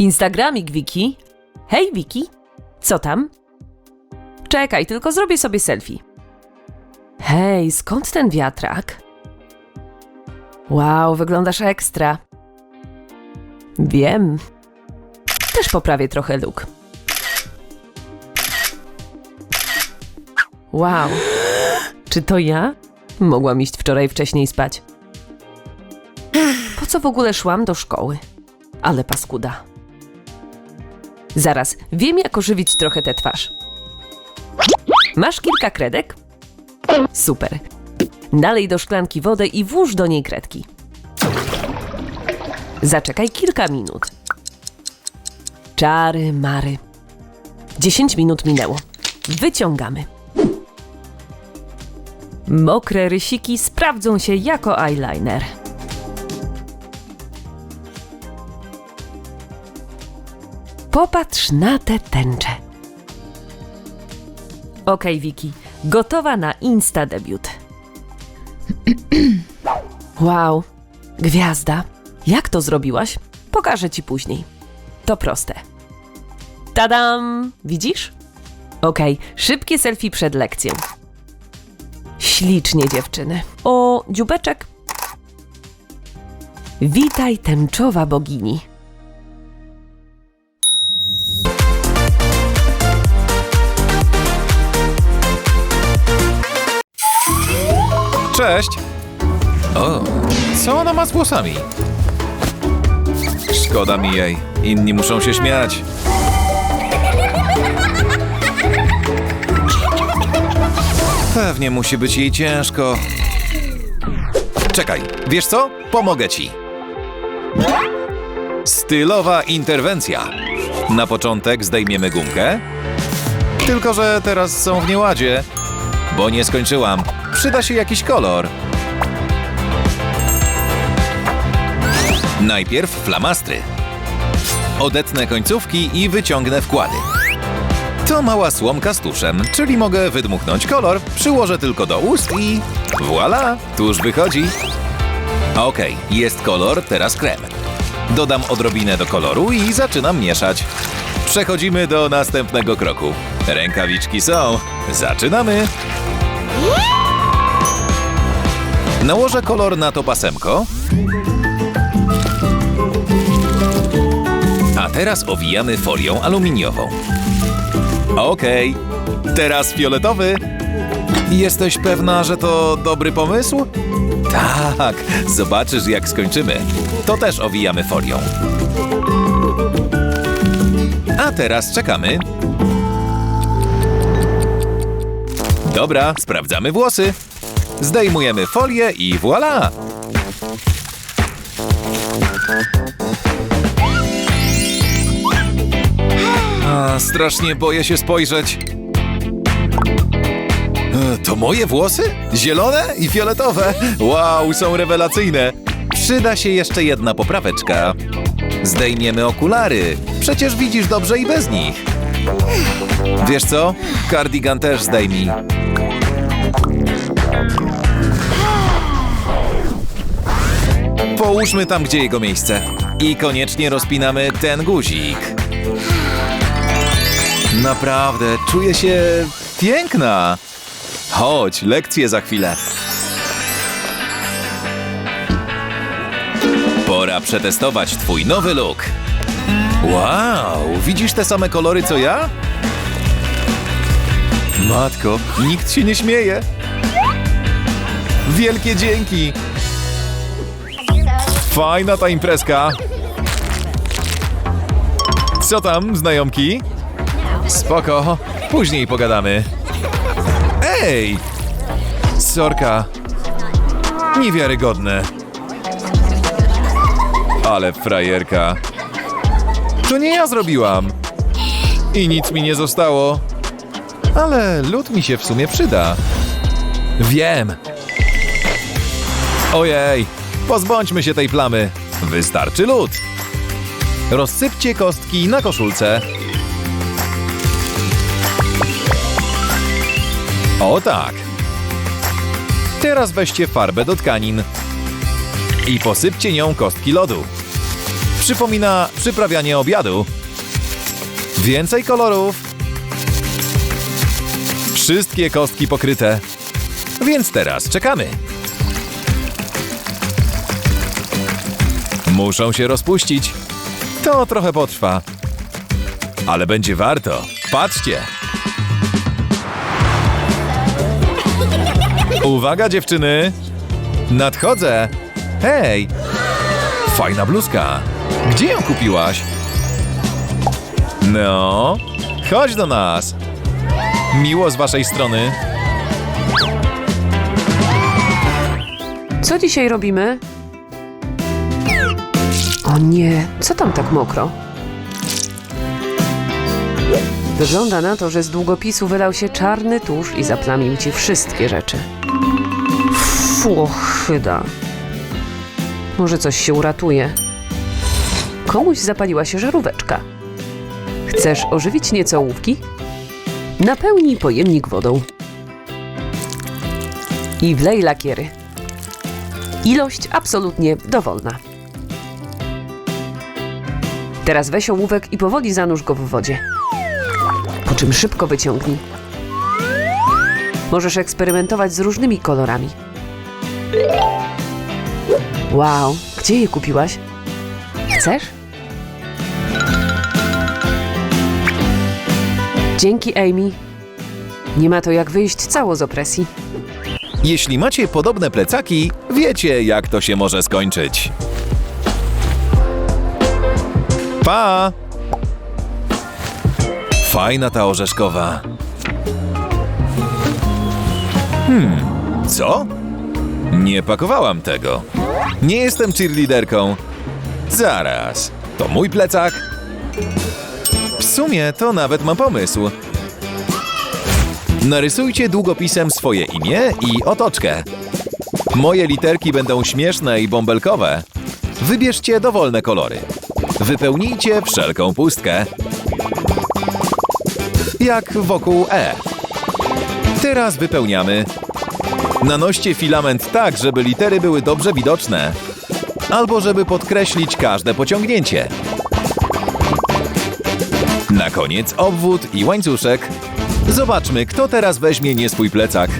Instagramik Wiki. Hej Wiki, co tam? Czekaj, tylko zrobię sobie selfie. Hej, skąd ten wiatrak? Wow, wyglądasz ekstra. Wiem. Też poprawię trochę look. Wow. Czy to ja? Mogłam iść wczoraj wcześniej spać. Po co w ogóle szłam do szkoły? Ale paskuda. Zaraz, wiem jak ożywić trochę tę twarz. Masz kilka kredek? Super. Nalej do szklanki wodę i włóż do niej kredki. Zaczekaj kilka minut. Czary, mary. 10 minut minęło. Wyciągamy. Mokre rysiki sprawdzą się jako eyeliner. Popatrz na te tęcze. Okej, Wiki, gotowa na Insta debiut. wow, gwiazda. Jak to zrobiłaś? Pokażę ci później. To proste. Tadam! Widzisz? Okej, szybkie selfie przed lekcją. Ślicznie, dziewczyny. O, dziubeczek. Witaj, tęczowa bogini. Cześć! O, co ona ma z włosami? Szkoda mi jej. Inni muszą się śmiać. Pewnie musi być jej ciężko. Czekaj, wiesz co? Pomogę ci. Stylowa interwencja. Na początek zdejmiemy gumkę. Tylko, że teraz są w nieładzie, bo nie skończyłam. Przyda się jakiś kolor. Najpierw flamastry. Odetnę końcówki i wyciągnę wkłady. To mała słomka z tuszem, czyli mogę wydmuchnąć kolor, przyłożę tylko do ust i voilà, tuż wychodzi. Okej, jest kolor, teraz krem. Dodam odrobinę do koloru i zaczynam mieszać. Przechodzimy do następnego kroku. Rękawiczki są. Zaczynamy. Nałożę kolor na to pasemko. A teraz owijamy folią aluminiową. Okej, teraz fioletowy. Jesteś pewna, że to dobry pomysł? Tak, zobaczysz jak skończymy. To też owijamy folią. A teraz czekamy. Dobra, sprawdzamy włosy. Zdejmujemy folię i voilà! A, strasznie boję się spojrzeć. E, To moje włosy? Zielone i fioletowe? Wow, są rewelacyjne. Przyda się jeszcze jedna popraweczka. Zdejmiemy okulary. Przecież widzisz dobrze i bez nich. Wiesz co? Kardigan też zdejmij. Połóżmy tam, gdzie jego miejsce. I koniecznie rozpinamy ten guzik. Naprawdę, czuję się piękna. Chodź, lekcje za chwilę. Pora przetestować twój nowy look. Wow, widzisz te same kolory co ja? Matko, nikt się nie śmieje. Wielkie dzięki. Fajna ta imprezka. Co tam, znajomki? Spoko, później pogadamy. Ej! Sorka. Niewiarygodne. Ale frajerka. To nie ja zrobiłam. I nic mi nie zostało. Ale lód mi się w sumie przyda. Wiem. Ojej, pozbądźmy się tej plamy. Wystarczy lód. Rozsypcie kostki na koszulce. O tak. Teraz weźcie farbę do tkanin i posypcie nią kostki lodu. Przypomina przyprawianie obiadu. Więcej kolorów. Wszystkie kostki pokryte. Więc teraz czekamy. Muszą się rozpuścić. To trochę potrwa. Ale będzie warto. Patrzcie. Uwaga dziewczyny. Nadchodzę. Hej. Fajna bluzka. Gdzie ją kupiłaś? No, chodź do nas. Miło z waszej strony. Co dzisiaj robimy? O nie, co tam tak mokro? Wygląda na to, że z długopisu wylał się czarny tusz i zaplamił ci wszystkie rzeczy. Fu, ochyda. Może coś się uratuje. Komuś zapaliła się żaróweczka. Chcesz ożywić nieco ołówki? Napełnij pojemnik wodą. I wlej lakiery. Ilość absolutnie dowolna. Teraz weź ołówek i powoli zanurz go w wodzie. Po czym szybko wyciągnij. Możesz eksperymentować z różnymi kolorami. Wow, gdzie je kupiłaś? Chcesz? Dzięki, Amy. Nie ma to jak wyjść cało z opresji. Jeśli macie podobne plecaki, wiecie jak to się może skończyć. Pa! Fajna ta orzeszkowa. Hmm, co? Nie pakowałam tego. Nie jestem cheerleaderką. Zaraz, to mój plecak. W sumie to nawet mam pomysł. Narysujcie długopisem swoje imię i otoczkę. Moje literki będą śmieszne i bąbelkowe. Wybierzcie dowolne kolory. Wypełnijcie wszelką pustkę. Jak wokół E. Teraz wypełniamy. Nanoście filament tak, żeby litery były dobrze widoczne. Albo żeby podkreślić każde pociągnięcie. Na koniec obwód i łańcuszek. Zobaczmy, kto teraz weźmie nie swój plecak.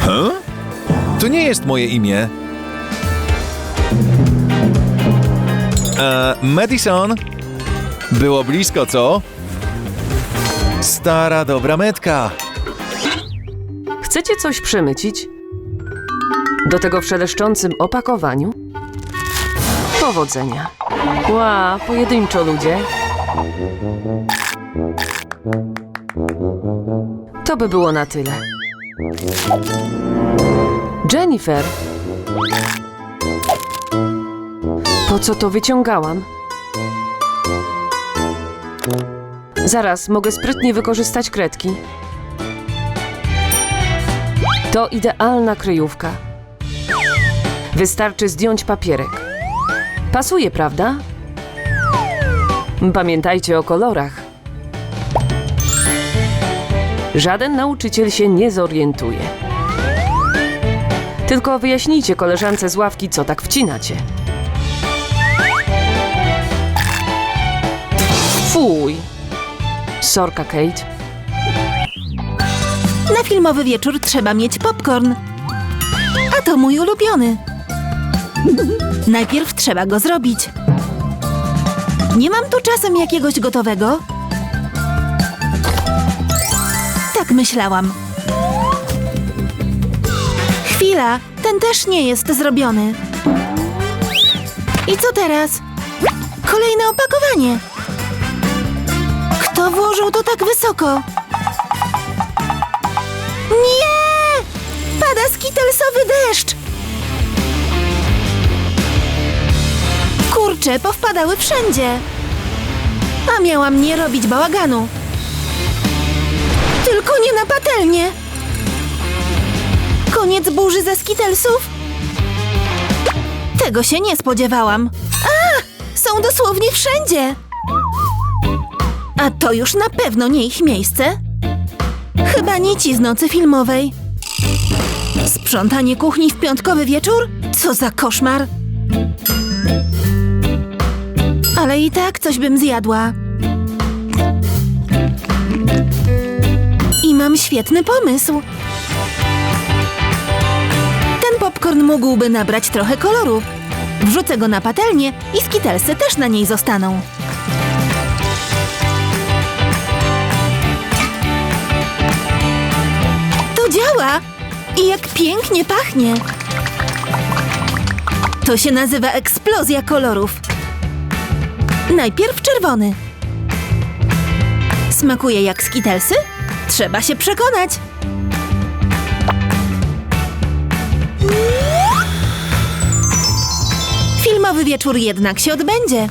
Huh? To nie jest moje imię. E, Madison? Było blisko, co? Stara, dobra metka. Chcecie coś przemycić? Do tego w szeleszczącym opakowaniu? Powodzenia. Ła, pojedynczo ludzie. To by było na tyle. Jennifer! Po co to wyciągałam? Zaraz, mogę sprytnie wykorzystać kredki. To idealna kryjówka. Wystarczy zdjąć papierek. Pasuje, prawda? Pamiętajcie o kolorach. Żaden nauczyciel się nie zorientuje. Tylko wyjaśnijcie koleżance z ławki, co tak wcinacie. Fuj! Sorka, Kate. Na filmowy wieczór trzeba mieć popcorn. A to mój ulubiony. Najpierw trzeba go zrobić. Nie mam tu czasem jakiegoś gotowego. Tak myślałam. Chwila, ten też nie jest zrobiony. I co teraz? Kolejne opakowanie. Kto włożył to tak wysoko? Nie! Powpadały wszędzie. A miałam nie robić bałaganu. Tylko nie na patelnię. Koniec burzy ze skitelsów? Tego się nie spodziewałam. A! Są dosłownie wszędzie. A to już na pewno nie ich miejsce. Chyba nici z nocy filmowej. Sprzątanie kuchni w piątkowy wieczór? Co za koszmar! Ale i tak coś bym zjadła. I mam świetny pomysł. Ten popcorn mógłby nabrać trochę koloru. Wrzucę go na patelnię i skitelsy też na niej zostaną. To działa! I jak pięknie pachnie! To się nazywa eksplozja kolorów. Najpierw czerwony. Smakuje jak skitelsy? Trzeba się przekonać. Filmowy wieczór jednak się odbędzie.